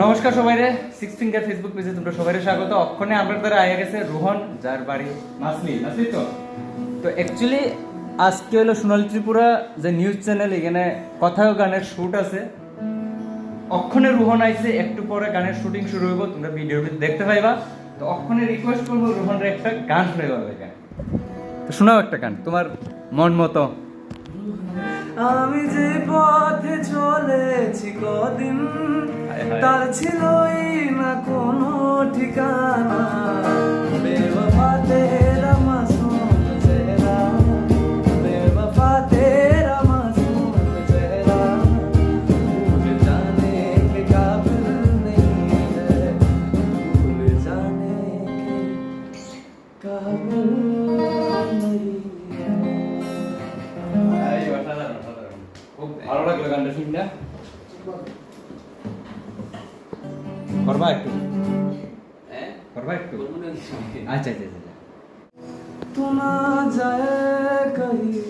নমস্কার সবাই রে সিক্স ফিঙ্গার ফেসবুক পেজে তোমরা সবাই স্বাগত। অক্ষণে আমরা দ্বারা আয়া গেছে রোহন, যার বাড়ি তো? তো অ্যাকচুয়ালি আজকে হলো সোনালী ত্রিপুরা যে নিউজ চ্যানেল এখানে কথা গানের শুট আছে। অক্ষণে রোহন আইছে, একটু পরে গানের শুটিং শুরু হইব, তোমরা ভিতরে দেখতে পাইবা। তো অক্ষণে রিকোয়েস্ট করব রোহনের একটা গান শুনে পাবে গান তো শোনাও একটা গান, তোমার মন মতো। আমি যে পথে চলেছি কদিন। তার ছিলই না কোনো ঠিকানা। বেওয়ফা তেরা ভালো লাগলো গানটা শুনলে করবা একটু করবা একটু আচ্ছা আচ্ছা আচ্ছা तू ना जाए कहीं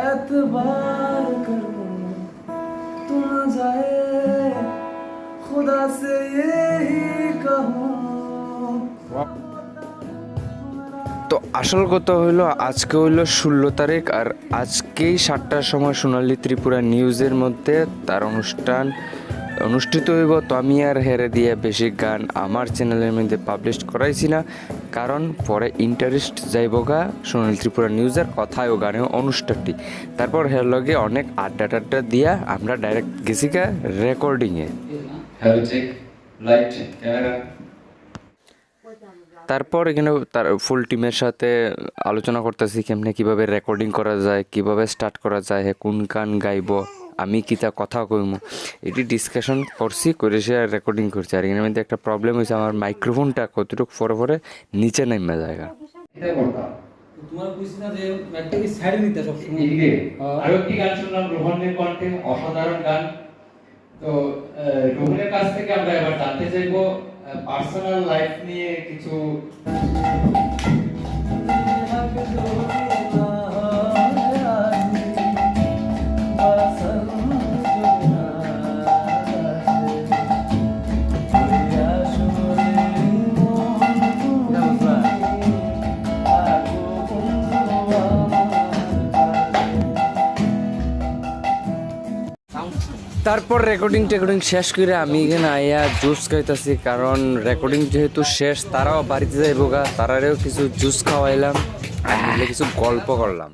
एतबार करूं तू ना जाए खुदा से यही कहूं তো আসল কথা হইল, আজকে হইল ষোলো তারিখ আর আজকেই সাতটার সময় সোনালী ত্রিপুরা নিউজের মধ্যে তার অনুষ্ঠান অনুষ্ঠিত হইব। তো আমি আর হেরে দিয়ে বেশি গান আমার চ্যানেলের মধ্যে পাবলিশ করাইছি না, কারণ পরে ইন্টারেস্ট যাইব গা সোনালী ত্রিপুরা নিউজের কথায় ও গানে অনুষ্ঠানটি। তারপর হের লগে অনেক আড্ডা টাড্ডা দিয়া আমরা ডাইরেক্ট গেছি গা রেকর্ডিংয়ে লাইট ক্যামেরা তারপর এখানে তার ফুল টিমের সাথে আলোচনা করতেছি কেমনে কীভাবে রেকর্ডিং করা যায় কীভাবে স্টার্ট করা যায় হে কোন গান গাইব আমি কি তা কথা কইম। এটি ডিসকাশন করছি করে সে রেকর্ডিং করছি। আর এখানে মধ্যে একটা প্রবলেম হয়েছে আমার মাইক্রোফোনটা কতটুকু পরে পরে নিচে নামে জায়গা তোমার বুঝছি না যে একটা সাইডে নিতে সবসময়। এদিকে হ্যাঁ। একটি গান শুনলাম রোহনের কণ্ঠে অসাধারণ গান। তো রোহনের কাছ থেকে আমরা এবার জানতে চাইব পার্সোনাল লাইফ নিয়ে কিছু তারপর রেকর্ডিং টেকর্ডিং শেষ করে আমি এখানে আইয়া জুস খাইতেছি কারণ রেকর্ডিং যেহেতু শেষ তারাও বাড়িতে যাইব গা তারারেও কিছু জুস খাওয়াইলাম আর কিছু গল্প করলাম।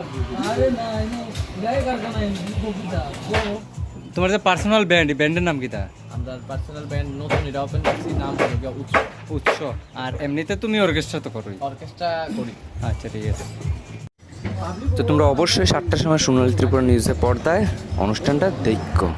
তোমার যে পার্সোনাল ব্যান্ড ব্যান্ডের নাম কিতা আমরা পার্সোনাল ব্যান্ড নতুন এটা ওপেন করছি নাম হলো গিয়া উৎস। উৎস। আর এমনিতে তুমি অর্কেস্ট্রা তো করোই। অর্কেস্ট্রা করি। আচ্ছা ঠিক আছে। তো তোমরা অবশ্যই সাতটার সময় সোনালী ত্রিপুরা নিউজে পর্দায় অনুষ্ঠানটা দেখো।